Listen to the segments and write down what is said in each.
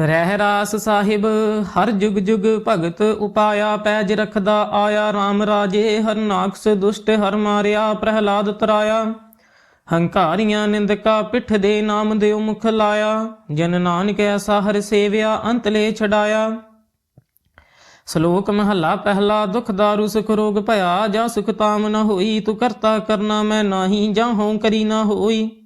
ਰਹਿ ਰਾਸ ਸਾਹਿਬ, ਹਰ ਜੁਗ ਜੁਗ ਭਗਤ ਉਪਾਇਆ, ਪੈਜ ਰਖਦਾ ਆਇਆ RAM ਰਾਜੇ ਹਰਨਾਕਸ ਦੁਸ਼ਟ ਹਰ ਮਾਰਿਆ, ਪ੍ਰਹਿਲਾਦ ਤਰਾਇਆ। ਹੰਕਾਰੀਆਂ ਨਿੰਦਕਾ ਪਿੱਠ ਦੇ ਨਾਮ ਦੇ ਮੁਖ ਲਾਇਆ, ਜਨ ਨਾਨਕ ਐਸਾ ਹਰ ਸੇਵਿਆ ਅੰਤਲੇ ਛਡਾਇਆ। ਸ਼ਲੋਕ ਮਹੱਲਾ ਪਹਿਲਾ, ਦੁਖ ਦਾਰੂ, ਸੁਖ ਰੋਗ ਭਇਆ, ਜਾ ਸੁਖ ਤਾਮ ਨ ਹੋਈ, ਤੂੰ ਕਰਤਾ ਕਰਨਾ ਮੈਂ ਨਾਹੀ, ਜਾਂ ਹਉ ਕਰੀ ਨਾ ਹੋਈ।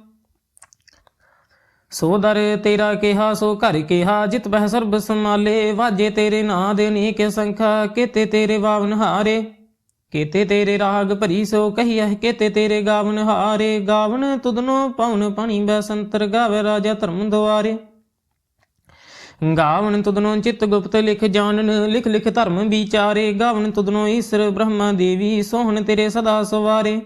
ਸੋ ਦਰ ਤੇਰਾ ਕਿਹਾ, ਸੋ ਘਰ ਕਿਹਾ, ਜਿਤ ਬਹਿ ਸਰਬ ਸਮਾਲੇ ਵਾਜੇ ਤੇਰੇ ਨਾਂ ਦੇ ਅਨੇਕ ਸੰਖਾ, ਕੀਤੇ ਤੇਰੇ ਬਾਵਨ ਹਾਰੇ। ਕੀਤੇ ਤੇਰੇ ਰਾਗ ਭਰੀ, ਸੋ ਕਹੀਐ, ਕੀਤੇ ਤੇਰੇ ਗਾਵਨ ਹਾਰੇ। ਗਾਵਨ ਤੁਧਨੋ ਪਉਨ ਪਣੀ ਬਸੰਤਰ ਗਾਵੇ ਰਾਜਾ ਧਰਮ ਦੁਆਰੇ। ਗਾਵਨ ਤੁਧਨੋ ਚਿਤ ਗੁਪਤ ਲਿਖ ਜਾਣਨ, ਲਿਖ ਲਿਖ ਧਰਮ ਵਿਚਾਰੇ। ਗਾਵਨ ਤੁਧਨੋ ਈਸ਼ਰ ਬ੍ਰਹਮਾ ਦੇਵੀ, ਸੋਹਣ ਤੇਰੇ ਸਦਾ ਸਵਾਰੇ।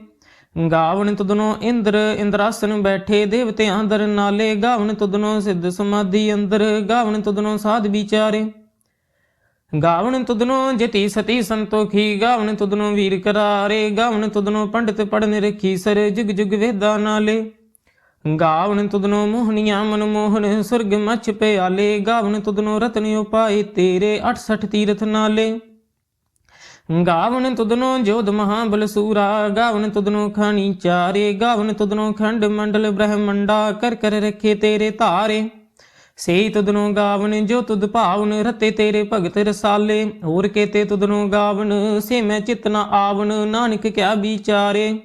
ਗਾਵਨ ਤੁਧਨੋ ਇੰਦਰ, ਇੰਦਰਾਸਨ ਬੈਠੇ ਦੇਵਤਿਆਂ ਦਰ ਨਾਲੇ। ਗਾਵਨ ਤੁਧਨੋ ਸਿੱਧ ਸਮਾਧੀ ਅੰਦਰ, ਗਾਵਨ ਤੁਧਨੋ ਸਾਧ ਵਿਚਾਰੇ। ਗਾਵਨ ਤੁਧਨੋ ਜਤੀ ਸਤੀ ਸੰਤੋਖੀ ਗਾਵਣ ਤੁਧਨੋ ਵੀਰ ਕਰਾਰੇ। ਗਾਵਣ ਤੁਧਨੋ ਪੰਡਿਤ ਪੜਨ ਰਖੀ ਸਰ ਜੁਗ ਜੁਗ ਵੇਦਾ ਨਾਲੇ। ਗਾਵਣ ਤੁਧਨੋ ਮੋਹਨੀਆਂ ਮਨ ਮੋਹਨ ਸੁਰਗ ਮਛ ਪਿਆਲੇ। ਗਾਵਨ ਤੁਧਨੋ ਰਤਨ ਉਪਾਏ ਤੇਰੇ 68 ਤੀਰਥ ਨਾਲੇ। ਗਾਵਨ ਤੁਦਨੋ ਜੋਧ ਮਹਾਬਲ ਸੂਰਾ, ਗਾਵਨ ਤੁਧਨੋ ਖਾਣੀ ਚਾਰੇ, ਗਾਵਨ ਤੁਦਨੋ ਖੰਡ ਮੰਡਲ ਬ੍ਰਹਮੰਡਾ, ਕਰ ਕਰ ਰੱਖੇ ਤੇਰੇ ਧਾਰੇ। ਸੇਈ ਤੁਧਨੋ ਗਾਵਨ, ਜੋ ਤੁਧ ਭਾਵਨ, ਰਤੇ ਤੇਰੇ ਭਗਤ ਰਸਾਲੇ। ਹੋਰ ਕੇਤੇ ਤੁਧਨੋ ਗਾਵਨ, ਸੇ ਮੈਂ ਚਿਤਨਾ ਆਵਨ, ਨਾਨਕ ਕਿਆ ਵਿਚਾਰੇ।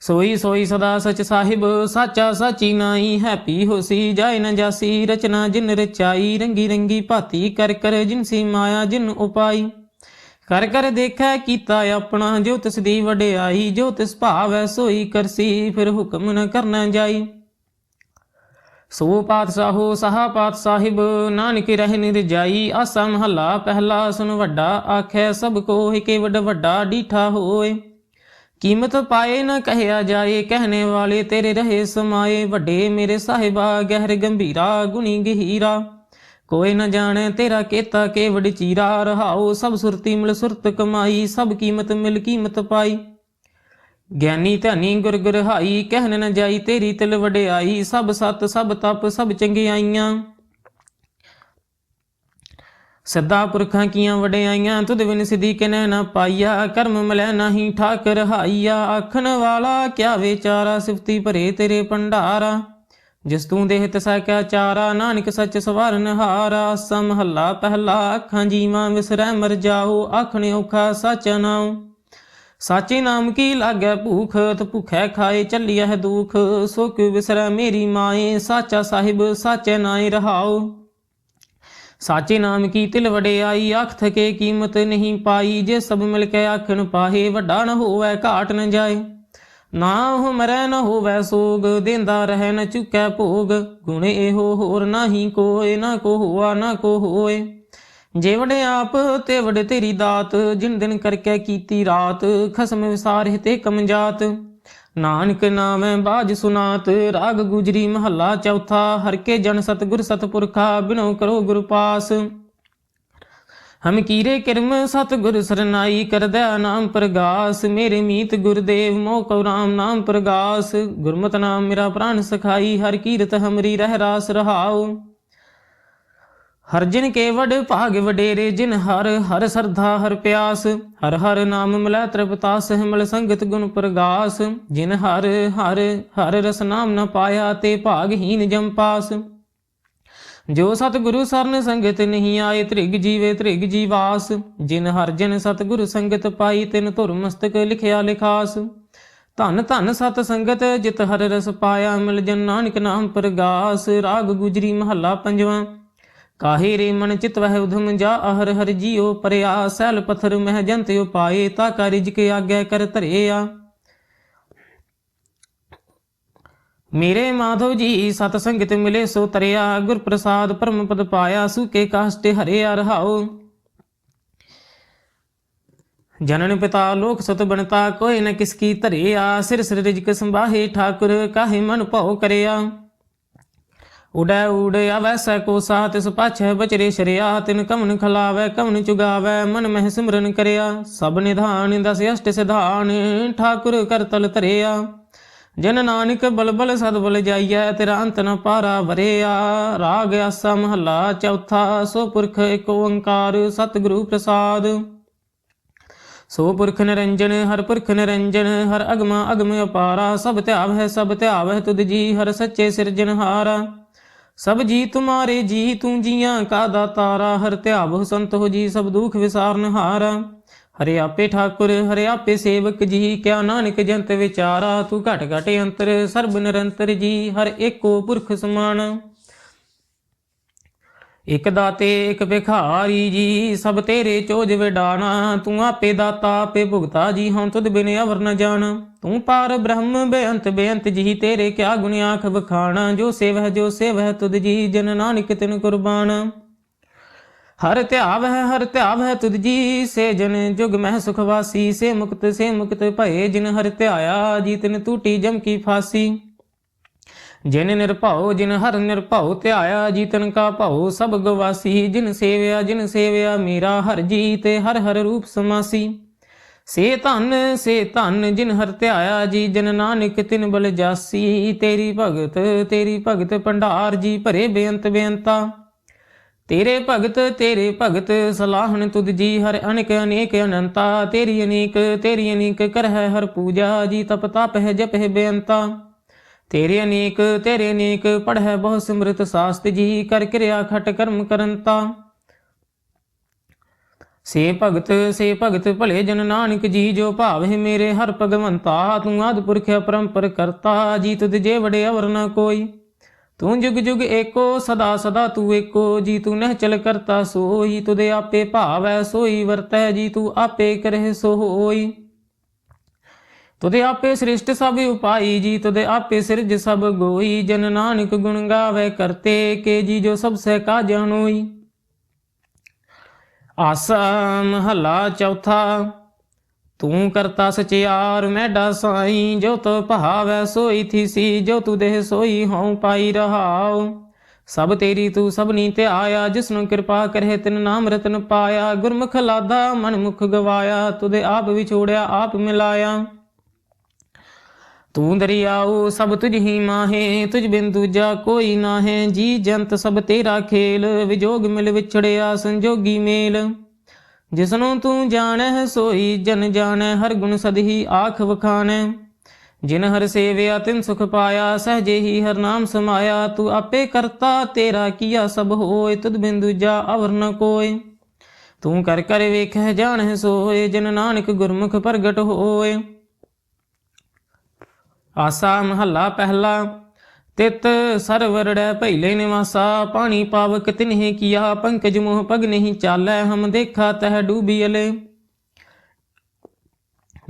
ਸੋਈ ਸੋਈ ਸਦਾ ਸਚ ਸਾਹਿਬ, ਸਾਚਾ ਸਾਚੀ ਨਾਈ ਹੈਪੀ ਹੋਸੀ, ਜਾਇ ਨ ਜਾਸੀ ਰਚਨਾ ਜਿਨ ਰਚਾਈ, ਰੰਗੀ ਰੰਗੀ ਭਾਤੀ ਕਰ ਕਰ ਜਿਨ ਸੀ ਮਾਇਆ, ਜਿਨ ਉਪਾਈ। ਕਰ ਕਰ ਦੇਖੈ ਕੀਤਾ ਆਪਣਾ, ਜੋ ਤਿਸ ਦੀ ਵਡਿਆਈ ਜੋ ਤਿਸ ਭਾਵੈ ਸੋਈ ਕਰਸੀ, ਫਿਰ ਹੁਕਮ ਨ ਕਰਨਾ ਜਾਈ। ਸੋ ਪਾਤਸ਼ਾਹੋ, ਸਹਾ ਪਾਤ ਸਾਹਿਬ ਨਾਨਕ ਰਹਿ ਨਿਰਜਾਈ ਆਸਾ ਮਹੱਲਾ ਪਹਿਲਾ, ਸੁਨ ਵੱਡਾ ਆਖੈ, ਸਭ ਕੋ ਹਿਕੇ ਵੱਡ ਵੱਡਾ ਡੀਠਾ ਹੋਏ। ਕੀਮਤ ਪਾਏ ਨਾ ਕਹਿਆ ਜਾਏ, ਕਹਿਣੇ ਵਾਲੇ ਤੇਰੇ ਰਹੇ ਸਮਾਏ, ਵੱਡੇ ਮੇਰੇ ਸਾਹਿਬਾ, ਗਹਿਰ ਗੰਭੀਰਾ, ਗੁਣੀ ਗਹੀਰਾ। ਕੋਈ ਨ ਜਾਣੇ ਤੇਰਾ ਕੀਤਾ ਕੇ ਚੀਰਾ ਰਹਾਓ ਸਭ ਸੁਰਤੀ ਮਿਲ ਸੁਰਤ ਕਮਾਈ, ਸਭ ਕੀਮਤ ਮਿਲ ਕੀਮਤ ਪਾਈ। ਗਿਆਨੀ ਧਨੀ ਗੁਰ ਗੁਰ ਕਹਿਣ ਨ ਜਾਈ ਤੇਰੀ ਤਿਲ ਵਡਿਆਈ, ਸਭ ਸਤ, ਸਭ ਤਪ, ਸਭ ਚੰਗਿਆਈਆਂ। ਸਦਾ ਪੁਰਖਾਂ ਕੀਆਂ ਵਡਿਆਈਆਂ, ਤੁਧ ਬਿਨ ਸਿਧੀ ਕਿਨੈ ਨਾ ਪਾਈਆ, ਕਰਮ ਮਲੈ ਨਾਹੀ ਠਾਕ ਰਹਾਈਆ ਆਖਣ ਵਾਲਾ ਕਿਆ ਵਿਚਾਰਾ, ਸਿਫਤੀ ਭਰੇ ਤੇਰੇ ਭੰਡਾਰਾ। ਜਿਸ ਤੂੰ ਦੇਹ ਤਸਾ ਕਿਆ ਚਾਰਾ, ਨਾਨਕ ਸੱਚ ਸਵਾਰਨ ਹਾਰਾ ਸਮਹੱਲਾ ਪਹਿਲਾ ਅੱਖਾਂ ਜੀਵਾਂ ਵਿਸਰੈ ਮਰ ਜਾਓ, ਆਖਣੇ ਔਖਾ ਸੱਚ ਨਾਉ। ਸਾਚੇ ਨਾਮ ਕੀ ਲਾਗੈ ਭੂਖ, ਤ ਭੁਖੈ ਖਾਏ ਚੱਲੀਐ ਦੁਖ ਸੋ ਕਿਉ ਵਿਸਰੈ ਮੇਰੀ ਮਾਏ, ਸਾਚਾ ਸਾਹਿਬ ਸਾਚੇ ਨਾਏ ਰਹਾਓ ਸਾਚੇ ਨਾਮ ਕੀ ਤਿਲ ਵਡਿਆਈ ਅੱਖ ਥਕੇ ਕੀਮਤ ਨਹੀਂ ਪਾਈ, ਜੇ ਸਭ ਮਿਲ ਕੇ ਆਖਣ ਪਾਹੇ, ਵੱਡਾ ਨ ਹੋਵੇ ਘਾਟ ਨ ਜਾਏ। ਨਾ ਉਹ ਨ ਹੋਵੇ ਸੋਗ, ਦਿੰਦਾ ਰਹਿ ਨ ਚੁੱਕੈ ਭੋਗ। ਗੁਣ ਇਹੋ ਹੋਰ ਨਾਹੀ ਕੋਏ ਨਾ ਕੋ ਹੋਆ, ਨਾ ਕੋ ਹੋਏ ਜੇ ਆਪ ਤੇ ਵੜੇ ਤੇਰੀ ਦਾਤ, ਜਿਨ ਦਿਨ ਕਰਕੇ ਕੀਤੀ ਰਾਤ, ਖਸਮ ਵਿਸਾਰੇ ਤੇ ਕਮਜਾਤ ਨਾਨਕ ਨਾਮੈ ਬਾਜ ਸੁਨਾਤ, ਰਾਗ ਗੁਜਰੀ ਮਹੱਲਾ ਚੌਥਾ, ਹਰ ਕੇ ਜਨ ਸਤਗੁਰ ਸਤਪੁਰਖਾ, ਬਿਨੋ ਕਰੋ ਗੁਰ ਪਾਸ। ਹਮ ਕੀਰੇ ਕਿਰਮ ਸਤਗੁਰ ਸਰਨਾਈ ਕਰਦਿਆ ਨਾਮ ਪ੍ਰਗਾਸ, ਮੇਰੇ ਮੀਤ ਗੁਰਦੇਵ ਮੋਹ ਕਉ ਰਾਮ ਨਾਮ ਪ੍ਰਗਾਸ। ਗੁਰਮਤਿ ਨਾਮ ਮੇਰਾ ਪ੍ਰਾਨ ਸਖਾਈ, ਹਰ ਕੀਰਤ ਹਮਰੀ ਰਹਿ ਰਾਸ ਰਹਾਉ। ਹਰ ਜਿਨ ਕੇ ਵਡ ਭਾਗ ਵਡੇਰੇ, ਜਿਨ ਹਰ ਹਰ ਸਰਧਾ, ਹਰ ਪਿਆਸ। ਹਰ ਹਰ ਨਾਮ ਮਿਲੈ ਤ੍ਰਿਪਤਾਸ, ਹਿਮਲ ਸੰਗਤ ਗੁਣ ਪ੍ਰਗਾਸ। ਜਿਨ ਹਰ ਹਰ ਹਰ ਰਸ ਨਾਮ ਨ ਪਾਇਆ, ਤੇ ਭਾਗਹੀਨ ਜਮ ਪਾਸ। ਜੋ ਸਤਿਗੁਰੂ ਸਰਨ ਸੰਗਤ ਨਹੀਂ ਆਏ, ਤ੍ਰਿਗ ਜੀਵੇ ਤ੍ਰਿਗ ਜੀਵਾਸ। ਜਿਨ ਹਰ ਜਨ ਸਤਿਗੁਰੂ ਸੰਗਤ ਪਾਈ, ਤਿਨ ਧੁਰ ਮਸਤਕ ਲਿਖਿਆ ਲਿਖਾਸ। ਧਨ ਧਨ ਸਤ ਸੰਗਤ, ਜਿਤ ਹਰ ਰਸ ਪਾਇਆ, ਮਿਲ ਜਨ ਨਾਨਕ ਨਾਮ ਪ੍ਰਗਾਸ। ਰਾਗ ਗੁਜਰੀ ਮਹੱਲਾ ਪੰਜਵਾਂ। ਕਾਹੇ ਰੇ ਮਨ ਚਿਤ ਵਹਿ ਉਧਮ ਜਾ, ਅਹਰ ਹਰ ਜੀਉ ਪਰਿਆ। ਸੈਲ ਪਥਰ ਮਹਿ ਜੰਤ ਉਪਾਏ ਤਾ ਕਾ ਰਿਜਕ ਆਗਿਆ ਕਰ ਧਰਿਆ। ਮੇਰੇ ਮਾਧਵ ਜੀ, ਸਤ ਸੰਗਤ ਮਿਲੇ ਸੋ ਤਰਿਆ ਗੁਰ ਪ੍ਰਸਾਦ ਪਰਮ ਪਦ ਪਾਇਆ ਸੁਕੇ ਕਾਸਟੇ ਹਰਿਆ ਰਹਾਉ। ਜਨਨ ਪਿਤਾ ਲੋਕ ਸਤ ਬਣਤਾ, ਕੋਈ ਨ ਕਿਸ ਕੀ ਧਰਿਆ, ਸਿਰ ਸਿਰ ਰਿਜਕ ਸੰਭਾਹੇ ਠਾਕੁਰ, ਕਾਹੇ ਮਨ ਭਉ ਕਰਿਆ। ਉਡੈ ਉਡ ਅਵੈਸੈ ਕੋ ਸਾ ਤਿਸ ਪਾਛੈ ਬਚਰੇ ਸ਼ਰਿਆ, ਤਿਨ ਕਮਨ ਖਲਾਵੈ, ਕਮਨ ਚੁਗਾਵੈ, ਮਨ ਮਹਿ ਸਿਮਰਨ ਕਰਿਆ। ਸਭ ਨਿਧਾਨ, ਦਸ ਅਸ਼ਟ ਸਿਧਾਨ, ਠਾਕੁਰ ਕਰਤਲ ਧਰਿਆ। ਜਨ ਨਾਨਕ ਬਲਬਲ ਸਦਬਲ ਜਾਈਐ, ਤੇਰਾ ਅੰਤ ਨ ਪਾਰਾ ਵਰਿਆ। ਰਾਗ ਆਸਾ ਮਹੱਲਾ ਚੌਥਾ, ਸੋ ਪੁਰਖ ਏਕ ਓੰਕਾਰ, ਸਤਿਗੁਰੂ ਪ੍ਰਸਾਦ। ਸੋ ਪੁਰਖ ਨਿਰੰਜਨ, ਹਰ ਪੁਰਖ ਨਿਰੰਜਨ, ਹਰ ਅਗਮਾ ਅਗਮ ਅਪਾਰਾ। ਸਭ ਧਿਆਵ ਹੈ ਸਭ ਧਿਆਵ ਹੈ ਤੁਧ ਜੀ, ਹਰ ਸੱਚੇ ਸਿਰਜਨਹਾਰਾ ਸਭ ਜੀ ਤੁਮਾਰੇ ਜੀ, ਤੂੰ ਜੀਆਂ ਕਾ ਦਾਤਾਰਾ। ਹਰ ਧਿਆਵ ਸੰਤ ਹੋ ਜੀ, ਸਭ ਦੁਖ ਵਿਸਾਰਨ ਹਰੇ ਆਪੇ ਠਾਕੁਰ, ਹਰੇ ਆਪੇ ਸੇਵਕ ਜੀ, ਕਿਆ ਨਾਨਕ ਜੰਤ ਵਿਚਾਰਾ, ਤੂੰ ਘਟ ਘਟ ਅੰਤਰ, ਸਰਬ ਨਿਰੰਤਰ ਜੀ, ਹਰ ਏਕੋ ਪੁਰਖ ਸਮਾਨ। ਇਕ ਦਾਤੇ, ਇਕ ਭਿਖਾਰੀ ਜੀ, ਸਭ ਤੇਰੇ ਚੋਜ ਵਿਡਾਣਾ, ਤੂੰ ਆਪੇ ਦਾਤਾ, ਆਪੇ ਭੁਗਤਾ ਜੀ, ਹਉ ਤੁਧ ਬਿਨ ਅਵਰ ਨ ਜਾਣ। ਤੂੰ ਪਾਰ ਬ੍ਰਹਮ, ਬੇਅੰਤ ਬੇਅੰਤ ਜੀ, ਤੇਰੇ ਕਿਆ ਗੁਣ ਆਖ ਬਖਾਣਾ ਜੋ ਸੇਵਹਿ ਜੋ ਸੇਵਹਿ ਤੁਧ ਜੀ, ਜਨ ਨਾਨਕ ਤਿਨ ਕੁਰਬਾਨ। ਹਰ ਧਿਆਵ ਹੈ, ਹਰ ਧਿਆਵ ਹੈ ਤੁਧ ਜੀ ਸੇ ਜਨ ਜੁਗ ਮਹਿ ਸੁਖ ਵਾਸੀ, ਸੇ ਮੁਕਤ ਸੇ ਮੁਕਤ ਭਏ ਜਿਨ ਹਰ ਧਿਆਇਆ ਜੀ ਤਿਨ ਟੂਟੀ ਜਮ ਕੀ ਫਾਸੀ। ਜਿਨ ਨਿਰਭਉ, ਜਿਨ ਹਰ ਨਿਰਭਉ ਧਿਆਇਆ ਜੀ ਤਨ ਕਾ ਭਉ ਸਭ ਗਵਾਸੀ। ਜਿਨ ਸੇਵਿਆ ਜਿਨ ਸੇਵਿਆ ਮੇਰਾ ਹਰ ਜੀ ਤੇ ਹਰ ਹਰ ਰੂਪ ਸਮਾਸੀ। ਸੇ ਧਨ ਸੇ ਧਨ ਜਿਨ ਹਰ ਧਿਆਇਆ ਜੀ ਜਨ ਨਾਨਕ ਤਿਨ ਬਲ ਜਾਸੀ। ਤੇਰੀ ਭਗਤ ਤੇਰੀ ਭਗਤ ਭੰਡਾਰ, ਜੀ ਭਰੇ ਬੇਅੰਤ ਬੇਅੰਤਾ। ਤੇਰੇ ਭਗਤ ਤੇਰੇ ਭਗਤ, ਸਲਾਹਣ ਤੁਧ ਜੀ ਹਰ ਅਨੇਕ ਅਨੇਕ ਅਨੰਤਾ। ਤੇਰੀ ਅਨੇਕ ਤੇਰੀ ਅਨੇਕ ਕਰਹਿ ਹਰ ਪੂਜਾ, ਜੀ ਤਪ ਤਪ ਹੈ ਜਪ ਹੈ ਬੇਅੰਤਾ। ਤੇਰੇ ਅਨੇਕ ਤੇਰੇ ਅਨੇਕ ਪੜ੍ਹੈ ਬਹੁ ਸਿਮਰਤ ਸਾਸਤ ਜੀ, ਕਰ ਕਿਰਿਆ ਖਟ ਕਰਮ ਕਰੰਤਾ। ਸੇ ਭਗਤ ਸੇ ਭਗਤ ਭਲੇ ਜਨ ਨਾਨਕ ਜੀ, ਜੋ ਭਾਵ ਹੈ ਮੇਰੇ ਹਰ ਭਗਵੰਤਾ, ਤੂੰ ਆਦ ਪੁਰਖ ਪਰੰਪਰ ਕਰਤਾ। ਜੀ ਤੁਧ ਜੇ ਵੜੇ ਅਵਰ ਨਾ ਕੋਈ। ਤੂੰ ਜੁਗ ਜੁਗ ਏਕੋ, ਸਦਾ ਸਦਾ ਤੂੰ ਏਕੋ, ਜੀ ਤੂੰ ਨਹਿ ਚਲ ਕਰਤਾ ਸੋਈ, ਤੁਦੇ ਆਪੇ ਭਾਵੈ ਸੋਈ, ਵਰਤੈ ਜੀ ਤੂੰ ਆਪੇ ਕਰਹਿ ਸੋ ਹੋਈ ਤੁਦੇ ਆਪੇ ਸ੍ਰਿਸ਼ਟ ਸਭ ਉਪਾਈ, ਜੀ ਤੁਦੇ ਆਪੇ ਸਿਰਜ ਸਭ ਗੋਈ, ਜਨ ਨਾਨਕ ਗੁਣ ਗਾਵੇ ਕਰਤੇ, ਕੇ ਜੀ ਜੋ ਸਭ ਸਹਿ ਕਾ ਜਾਣੋਈ ਆਸਾ ਮਹੱਲਾ ਚੌਥਾ ਤੂੰ ਕਰਤਾ ਸਚਿਆਰ ਮੈਡਾ ਸਾਈ ਜੋ ਤੋ ਭਾਵੈ ਸੋਈ ਥੀਸੀ ਜੋ ਤੂ ਦੇਹ ਸੋਈ ਹਉ ਪਾਈ ਰਹਾਉ। ਸਭ ਤੇਰੀ ਤੂੰ ਸਭਨੀ ਤੇ ਆਇਆ ਜਿਸਨੂੰ ਕਿਰਪਾ ਕਰੇ ਤਿਨ ਨਾਮ ਰਤਨ ਪਾਇਆ। ਗੁਰਮੁਖ ਲਾਦਾ ਮਨ ਮੁਖ ਗਵਾਇਆ ਤੁਦੇ ਆਪ ਵਿਛੋੜਿਆ, ਆਪ ਮਿਲਾਇਆ। ਤੂੰ ਦਰਿਆਉ, ਸਭ ਤੁਝ ਹੀ ਮਾਹੇ, ਤੁਝ ਬਿਨ ਦੂਜਾ ਕੋਈ ਨਾਹੇ। ਜੀ ਜੰਤ ਸਭ ਤੇਰਾ ਖੇਲ, ਵਿਜੋਗ ਮਿਲ ਵਿਛੜਿਆ, ਸੰਜੋਗੀ ਮੇਲ। ਜਿਸਨੂੰ ਤੂੰ ਜਾਣੈ ਸੋਈ ਜਨ ਜਾਣੈ, ਹਰ ਗੁਣ ਸਦਹੀ ਆਖ ਵਖਾਣੈ। ਜਿਨ ਹਰ ਸੇਵਿਆ ਤਿਨ ਸੁਖ ਪਾਇਆ, ਸਹਜੇ ਹੀ ਹਰ ਨਾਮ ਸਮਾਇਆ। ਤੂੰ ਆਪੇ ਕਰਤਾ, ਤੇਰਾ ਕੀਆ ਸਭ ਹੋਏ, ਤੁਧ ਬਿਨ ਦੂਜਾ ਅਵਰ ਨ ਕੋਏ। ਤੂੰ ਕਰ ਕਰ ਵੇਖੈ ਜਾਣੈ ਸੋਏ, ਜਿਨ ਨਾਨਕ ਗੁਰਮੁਖ ਪ੍ਰਗਟ ਹੋਏ। ਆਸਾ ਮਹੱਲਾ ਪਹਿਲਾ। ਤਿਤ ਸਰਵਰੜੈ ਭੈਲੇ ਨਿਵਾਸਾ ਪਾਣੀ ਪਾਵਕ ਤਿਨਹਿ ਕੀਆ, ਪੰਕਜ ਮੋਹ ਪਗ ਨਹੀਂ ਚਾਲੈ, ਹਮ ਦੇਖਾ ਤਹ ਡੂਬੀਲੇ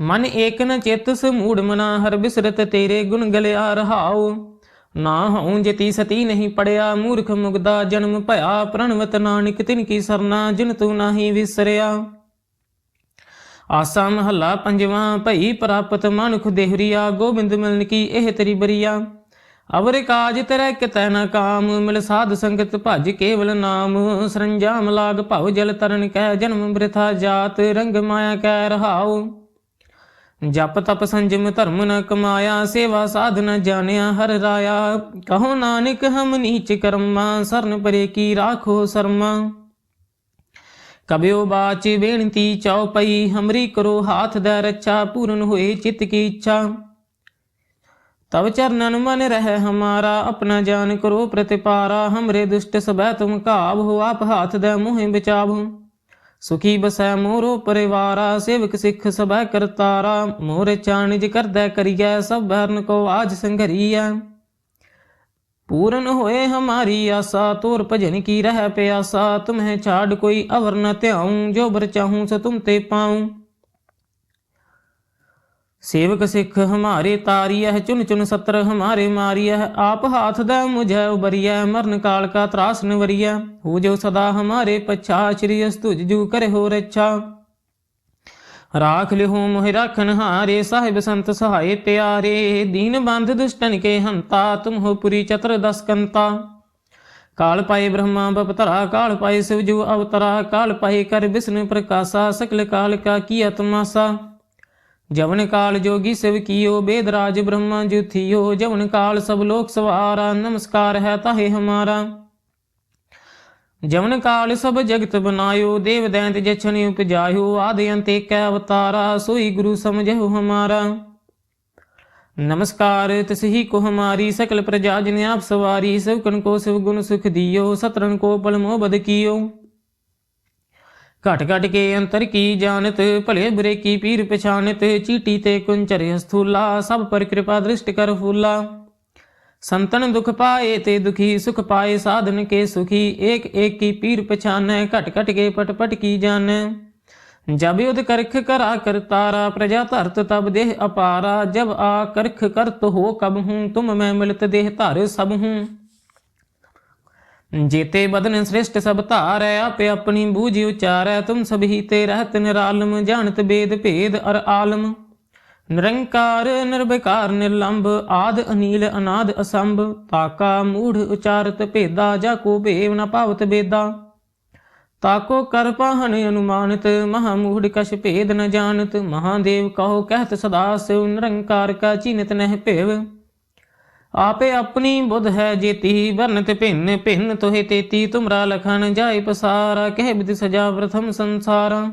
ਮਨ ਏਕ ਨ ਚਿਤ ਮਨਾ, ਹਰ ਬਿਸਰਤ ਤੇਰੇ ਗੁਣ ਗਲਿਆ ਰਹਾਉ। ਨਾ ਹਉ ਜਤੀ ਸਤੀ ਨਹੀਂ ਪੜਿਆ, ਮੂਰਖ ਮੁਗਦਾ ਜਨਮ ਭਇਆ, ਪ੍ਰਣਵਤ ਨਾਨਕ ਤਿਨ ਕੀ ਸਰਨਾ, ਜਿਨ ਤੂੰ ਨਾਹੀ ਵਿਸਰਿਆ। ਆਸਾ ਮਹੱਲਾ ਪੰਜਵਾਂ, ਭਈ ਪ੍ਰਾਪਤ ਮਨੁਖ ਦੇਹਰੀਆ, ਗੋਬਿੰਦ ਮਿਲਨ ਕੀ ਇਹ ਤੇਰੀ ਬਰੀਆ। ਅਵਰ ਕਾਜ ਤਰੈ ਕਿਤੈ ਨ ਕਾਮ, ਮਿਲ ਸਾਧ ਸੰਗਤ ਭਜ ਕੇਵਲ ਨਾਮ। ਸਰੰਜਾਮ ਲਾਗ ਭਉ ਜਲ ਤਰਨ ਕਹਿ ਜਨਮ ਬ੍ਰਿਥਾ ਜਾਤ, ਰੰਗ ਮਾਇਆ ਕਹਿ ਰਹਾਉ। ਜਪ ਤਪ ਸੰਜਮ ਧਰਮ ਨ ਕਮਾਇਆ, ਸੇਵਾ ਸਾਧਨ ਜਾਣਿਆ, ਹਰ ਰਾਇਆ। ਕਹੋ ਨਾਨਕ, ਹਮ ਨੀਚ ਕਰਮਾ, ਸਰਨ ਪਰੇ ਕੀ ਰਾਖੋ ਸਰਮਾ। ਕਬਿਓ ਬਾਚ, ਬੇਨਤੀ ਚਉਪਈ ਹਮਰੀ ਕਰੋ ਹਾਥ ਦਾ ਰੱਛਾ, ਪੂਰਨ ਹੋਏ ਚਿਤ ਕੀ ਇੱਛਾ। तब चरणन मन रह हमारा अपना जान करो प्रतिपारा हमरे दुष्ट सबह तुम काब हो आप हाथ दे मुहि बिचाब सुखी बसै मोरो परिवारा सेवक सिख सबह करतारा मोरे चाणिज कर दे करिए सब भरन को आज संघरिए पूरन होए हमारी आशा तोर भजन की रह प्यासा तुम्हें छाड़ कोई अवर न त्याऊं जो बर चाहूं सो तुम ते पाऊं ਸੇਵਕ ਸਿੱਖ ਹਮਾਰੇ ਤਾਰੀਐ ਚੁਨ ਚੁਨ ਸਤਰ ਹਮਾਰੇ ਮਾਰੀਐ ਆਪ ਹਾਥ ਦਾ ਮੁਝੈ ਉਬਰੀਐ, ਮਰਨ ਕਾਲ ਕਾ ਤਰਾਸ ਨਿਵਰੀਐ, ਹੋ ਜੋ ਸਦਾ ਹਮਾਰੇ ਪਛਾ, ਸ੍ਰੀ ਅਸਤੁਜ ਜੂ ਕਰਹੁ ਰੱਛਾ। ਰਾਖ ਲਿਹੂ ਮੋਹਿ ਰਖਨ ਹਾਰੇ, ਸਾਹਿਬ ਸੰਤ ਸਹਾਏ ਪਿਆਰੇ ਦੀਨ ਬੰਧ ਦੁਸ਼ਟਨ ਕੇ ਹੰਤਾ, ਤੁਮ ਹੋ ਪੁਰੀ ਚਤਰ ਦਸ ਕੰਤਾ। ਕਾਲ ਪਾਏ ਬ੍ਰਹਮਾ ਬਪਤਰਾ, ਕਾਲ ਪਾਏ ਸਿਵਜੂ ਅਵਤਰਾ, ਕਾਲ ਪਾਏ ਕਰ ਵਿਸ਼ਨ ਪ੍ਰਕਾਸ਼ਾ, ਸਕਲ ਕਾਲ ਕਾ ਕੀ ਆਤਮਾਸਾ ਜਵਨ ਕਾਲ ਜੋਗੀ ਸਿਵ ਕੀਓ ਬੇਦਰਾਜ ਬ੍ਰਹਮਾ ਜੁਥਿਓ। ਜਵਨ ਕਾਲ ਸਭ ਲੋਕ ਸਵਾਰਾ, ਨਮਸਕਾਰ ਹੈ ਤਾਹੇ ਹਮਾਰਾ। ਜਵਨ ਕਾਲ ਸਭ ਜਗਤ ਬਨਾਇਓ, ਦੇਵ ਦੈਂਤ ਜਛਨ ਉਪਜਾਇਓ, ਆਦਿ ਅੰਤੇ ਕੈ ਅਵਤਾਰਾ, ਸੋਈ ਗੁਰੂ ਸਮਝਿਓ ਹਮਾਰਾ। ਨਮਸਕਾਰ, ਤਸਹੀ ਕੋ ਹਮਾਰੀ, ਸਕਲ ਪ੍ਰਜਾ ਜਿਨ ਆਪ ਸਵਾਰੀ, ਸਭ ਕਨ ਕੋ ਸਿਵ ਗੁਣ ਸੁਖ ਦਿਓ ਸਤਰਨ ਕੋ ਪਲ ਮੋਹ ਬਦ ਕੀਓ। घट घट के अंतर की जानत भले बुरे की पीर पछाणत चीटी ते कुंचर स्थूला सब पर कृपा दृष्ट कर फूला संतन दुख पाए ते दुखी सुख पाए साधन के सुखी एक एक की पीर पछान घट घट के पट पट की जान जब युद्ध करख करा कर तारा प्रजा धरत तब देह अपारा जब आ करख करत हो कब हूँ तुम मैं मिलत देह धर सब हूँ जेते बदन श्रेष्ठ सब धार है आपे अपनी बूझ उचार है तुम सभी ते रहत निरालम जानत बेद भेद अर आलम निरंकार निर्विकार निर्लंब आद अनील अनाद असंभ ताका मूढ़ उचारत भेदा जाको भेव न पावत बेदा ਤਾਕੋ ਕਰ ਪਾਹਨ ਅਨੁਮਾਨਿਤ ਮਹਾ ਮੂੜ ਕਛ ਭੇਦ ਨ ਜਾਣਤ ਮਹਾਦੇਵ ਕਹੋ ਕਹਿਤ ਸਦਾ ਸਿਵ ਨਿਰੰਕਾਰ ਕਾ ਚੀਨਤ ਨਹਿ ਭੇਵ ਆਪੇ ਆਪਣੀ ਬੁੱਧ ਹੈ ਜੇਤੀ ਵਰਨਤ ਭਿੰਨ ਭਿੰਨ ਤੋਹਿ ਤੇਤੀ ਤੁਮਰਾ ਲਖਨ ਜਾਇ ਪਸਾਰਾ ਕਹਿ ਬਿਦ ਸਜਾ ਪ੍ਰਥਮ ਸੰਸਾਰਾ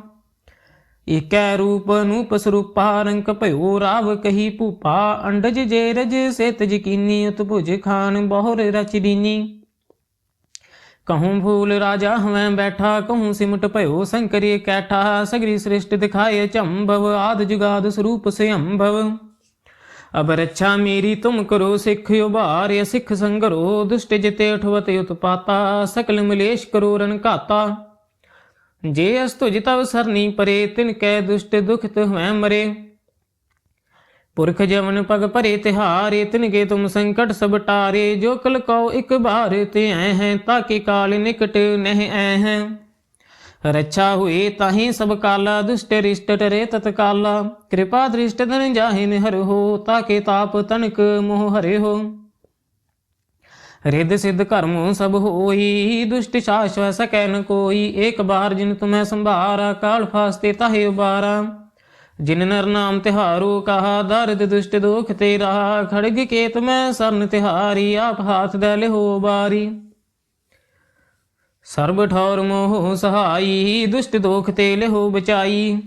ਏਕੈ ਰੂਪ ਨੂਪ ਸਰੂਪਾ ਰੰਕ ਭਇਓ ਰਾਵ ਕਹੀ ਭੂਪਾ ਅੰਡਜ ਜੇ ਰਜ ਸੇਤ ਜਕੀਨੀ ਉਤਭੁਜ ਖਾਨ ਬਹੁਰ ਰਚ ਦੀਨੀ कहूँ भूल राजा हमें बैठा कहूँ सिमट भयो शंकरी कैठा सगरी सृष्ट दिखाए चंभव आद जुगाद स्वरूप से अम्भव ਅਬ ਰੱਛਾ ਮੇਰੀ ਤੁਮ ਕਰੋ ਸਿੱਖ ਉਭਾਰਿ ਸਿੱਖ ਸੰਗਰੋ ਦੁਸ਼ਟ ਜਿਤੇ ਉਠਵਤ ਉਤਪਾਤਾ, ਸਕਲ ਮਲੇਸ਼ ਕਰੋ ਰਨ ਘਾਤਾ। ਜੇ ਅਸ ਤੁਜ ਤਵ ਸਰਨੀ ਪਰੇ, ਤਿਨ ਕੈ ਦੁਸ਼ਟ ਦੁਖਤ ਹੋਇ ਮਰੇ। ਪੁਰਖ ਜਵਨ ਪਗ ਭਰੇ ਤਿਹਾਰੇ, ਤਿਨ ਕੇ ਤੁਮ ਸੰਕਟ ਸਭ ਟਾਰੇ। ਜੋ ਕਲ ਕਉ ਇਕ ਬਾਰ, ਤੇ ਐ ਹੈ ਤਾਂ ਕਾਲ ਨਿਕਟ ਨਹਿ ਐ ਹੈ। ਰਛਾ ਹੋਏ ਤਾਹੀ ਸਭ ਕਾਲ, ਦੁਸ਼ਟ ਰਿਸ਼ਟ ਟਰੇ ਤਤਕਾਲ। ਕਿਰਪਾ ਦ੍ਰਿਸ਼ਟ ਧਨ ਜਾਹੇ ਨਿਹਰ ਹੋ, ਤਾਕੇ ਤਾਪ ਤਨਕ ਮੋਹ ਹਰੇ ਹੋ। ਰਿੱਧ ਸਿੱਧ ਕਰਮ ਸਭ ਹੋਈ, ਦੁਸ਼ਟ ਸ਼ਾਸ਼ਵ ਸਕੈ ਕੋਈ। ਏਕ ਬਾਰ ਜਿਨ ਤੁਮੈ ਸੰਭਾਰਾ, ਕਾਲ ਫਾਸਤੇ ਤਾਹੇ ਉਬਾਰਾ। ਜਿਨ ਨਰ ਨਾਮ ਤਿਹਾਰੂ, ਕਹਾ ਦਰਦ ਦੁਸ਼ਟ ਦੁਖ ਤੇ ਰਹਾ ਖੜਗ ਕੇ ਤੁਮੈ ਸਰਨ ਤਿਹਾਰੀ, ਆਪ ਹਾਥ ਦੇ ਲਿਹੋ ਬਾਰੀ। ਸਰਬ ਠੌਰ ਮੋਹ ਸਹਾਈ, ਦੁਸ਼ਟ ਦੋਖ ਤੇ ਲਹੋ ਬਚਾਈ।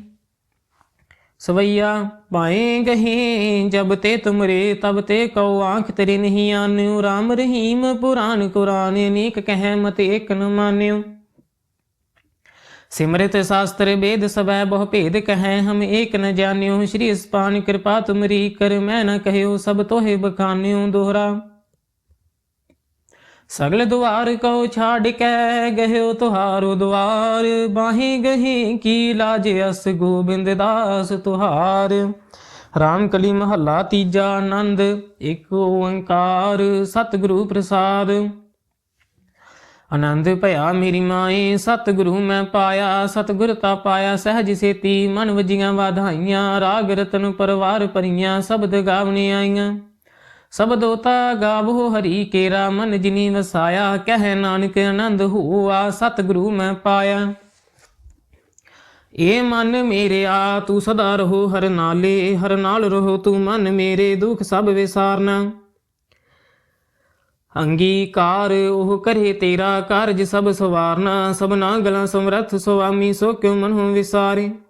ਸਵਈਆ ਪਾਏ ਗਹੇ ਜਬ ਤੇ ਤੁਮਰੇ, ਤਬ ਤੇ ਕਉ ਆਂਖ, ਤੇਰੇ ਨਹੀਂ ਆਨਿਓ RAM ਰਹੀਮ ਪੁਰਾਨ ਕੁਰਾਨ, ਅਨੇਕ ਕਹਿ ਮਤ ਏਕ ਨ ਮਾਨਿਓ ਸਿਮਰਿਤ ਸਾਸਤਰ ਵੇਦ ਸਵੈ, ਬਹੁ ਭੇਦ ਕਹੈ, ਹਮ ਏਕ ਨ ਜਾਣਿਓ ਸ਼੍ਰੀ ਅਸਪਾਨ ਕਿਰਪਾ ਤੁਮਰੀ ਕਰ, ਮੈਂ ਨ ਕਹਿਓ ਸਭ ਤੋਹੇ ਬਖਾਨਿਓ ਦੋਹਰਾ। ਸਗਲ ਦੁਆਰ ਕਉ ਛਾੜ ਕੇ, ਗਹਿਓ ਤੁਹਾਰੋ ਦੁਆਰ। ਬਾਹੀ ਗਹੀ ਕੀ ਲਾਜ ਅਸ ਗੋਬਿੰਦ ਦਾਸ ਤੁਹਾਰ। ਰਾਮ ਕਲੀ ਮਹੱਲਾ ਤੀਜਾ ਆਨੰਦ, ਇੱਕ ਓੰਕਾਰ ਸਤਿਗੁਰੂ ਪ੍ਰਸਾਦ। ਆਨੰਦ ਭਇਆ ਮੇਰੀ ਮਾਏ ਸਤਿਗੁਰੂ ਮੈਂ ਪਾਇਆ, ਸਤਿਗੁਰ ਤਾ ਪਾਇਆ ਸਹਿਜ ਸੇਤੀ। ਮਨ ਵਜੀਆਂ ਵਾਧਾਈਆਂ, ਰਾਗ ਰਤਨ ਪਰਵਾਰ ਪਰੀਆਂ ਸਬਦ ਗਾਵਣੇ ਆਈਆਂ। ਸਬਦੋਤਾ ਗਾਵੋ ਹਰੀ ਕੇਰਾ ਮਨ ਜਿਨੀ ਵਸਾਇਆ, ਕਹਿ ਨਾਨਕ ਆਨੰਦ ਹੋਆ, ਸਤਿਗੁਰੂ ਮੈਂ ਪਾਇਆ। ਏ ਮਨ ਮੇਰੇ ਆ ਤੂੰ ਸਦਾ ਰਹੋ ਹਰ ਨਾਲੇ, ਹਰ ਨਾਲ ਰਹੋ ਤੂੰ ਮਨ ਮੇਰੇ, ਦੁਖ ਸਭ ਵਿਸਾਰਨਾ। ਅੰਗੀਕਾਰ ਉਹ ਕਰੇ ਤੇਰਾ ਕਾਰਜ ਸਭ ਸਵਾਰਨਾ, ਸਭਨਾ ਗਲਾਂ ਸਮਰੱਥ ਸੁਆਮੀ, ਸੋ ਕਿਉ ਮਨਹੁ ਵਿਸਾਰੇ?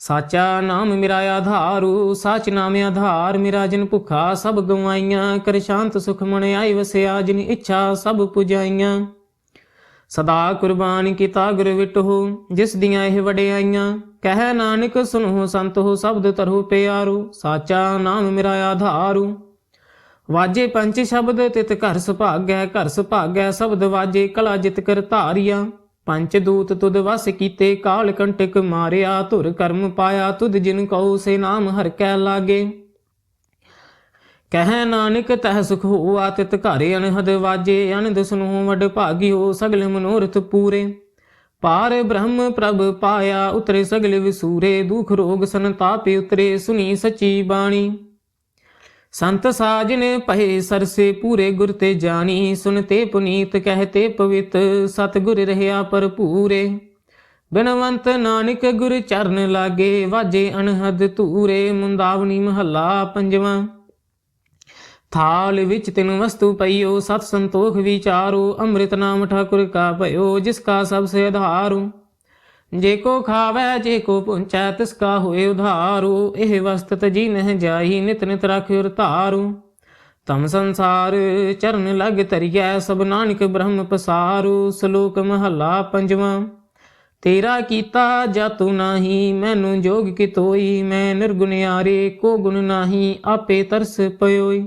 ਸਾਚਾ ਨਾਮ ਮੇਰਾ ਆਧਾਰੂ, ਸਾਚ ਨਾਮ ਆਧਾਰ ਮੇਰਾ ਜਿਨ ਭੁਖਾ, ਸਭ ਗਵਾਈਆਂ, ਕਰ ਸ਼ਾਂਤ ਸੁਖ ਮਨ ਆਈ ਵਸਿਆ, ਜਿਨ ਇੱਛਾ ਸਭ ਪੁਜਾਈਆਂ। ਸਦਾ ਕੁਰਬਾਨ ਕੀਤਾ ਗੁਰ ਵਿਟੋ ਜਿਸ ਦੀਆਂ ਇਹ ਵਡਿਆਈਆਂ। ਕਹਿ ਨਾਨਕ, ਸੁਨੋ ਸੰਤੋ ਸ਼ਬਦ ਤਰਹੁ ਪਿਆਰੂ, ਸਾਚਾ ਨਾਮ ਮੇਰਾ ਆਧਾਰੂ। ਵਾਜੇ ਪੰਚ ਸ਼ਬਦ, ਤਿਤ ਘਰ ਸੁਭਾਗੈ ਘਰ ਸੁਭਾਗੈ, ਸ਼ਬਦ ਵਾਜੇ ਕਲਾ ਜਿਤ ਕਰ ਧਾਰਿਆ। ਪੰਚ ਦੂਤ ਤੁਧ ਵਸ ਕੀਤੇ, ਕਾਲ ਕੰਟਕ ਮਾਰਿਆ, ਧੁਰ ਕਰਮ ਪਾਇਆ, ਤੁਧ ਜਿਨ ਕਉ ਸੇ ਨਾਮ ਹਰ ਕੈ ਲਾਗੇ। ਕਹਿ ਨਾਨਕ ਤਹ ਸੁਖ ਹੋਆ, ਤਿਤ ਘਰ ਅਨਹਦ ਵਾਜੇ ਅਨੰਦ ਸੁਨੋ ਵਡ ਭਾਗੀ ਹੋ ਸਗਲ ਮਨੋਰਥ ਪੂਰੇ। ਪਾਰ ਬ੍ਰਹਮ ਪ੍ਰਭ ਪਾਇਆ, ਉਤਰੇ ਸਗਲ ਵਿਸੂਰੇ, ਦੁਖ ਰੋਗ ਸੰਤਾਪੇ ਉਤਰੇ ਸੁਨੀ ਸਚੀ ਬਾਣੀ। ਸੰਤ ਸਾਜਨ ਪਹੇ ਸਰਸੇ ਪੂਰੇ ਗੁਰ ਤੇ ਜਾਣੀ ਸੁਨਤੇ ਪੁਨੀਤ ਕਹਤੇ ਪਵਿੱਤ, ਸਤਿਗੁਰ ਰਹਿਆ ਭਰਪੂਰੇ। ਬਿਨਵੰਤ ਨਾਨਕ ਗੁਰ ਚਰਨ ਲਾਗੇ, ਵਾਜੇ ਅਨਹਦ ਧੂਰੇ ਮੁੰਦਾਵਣੀ ਮਹੱਲਾ ਪੰਜਵਾਂ। ਥਾਲ ਵਿੱਚ ਤਿਨ ਵਸਤੂ ਪਈਓ, ਸਤ ਸੰਤੋਖ ਵਿਚਾਰੋ, ਅੰਮ੍ਰਿਤ ਨਾਮ ਠਾਕੁਰ ਕਾ ਭਇਓ, ਜਿਸ ਕਾ ਸਭ ਸੇ ਆਧਾਰੂ। ਜੇ ਕੋ ਖਾਵੈ, ਜੇ ਕੋ ਪੁੰਚੈ, ਤਿਸ ਕਾ ਹੋਏ ਉਧਾਰੂ। ਇਹ ਵਸਤ ਤਜੀ ਨਹਿ ਜਾਈ ਨਿਤ ਨਿਤ ਰਾਖਿਓ ਧਾਰੂ। ਤਮ ਸੰਸਾਰ ਚਰਨ ਲਗ ਤਰੀਐ ਸਭ ਨਾਨਕ ਬ੍ਰਹਮ ਪਸਾਰੂ। ਸ਼ਲੋਕ ਮਹੱਲਾ ਪੰਜਵਾਂ, ਤੇਰਾ ਕੀਤਾ ਜਾਤੂ ਨਾਹੀ, ਮੈਨੂੰ ਜੋਗ ਕੀ ਤੋਈ ਮੈਂ ਨਿਰਗੁਣਿਆਰੇ ਕੋ ਗੁਣ ਨਾਹੀ, ਆਪੇ ਤਰਸ ਪਇਓਈ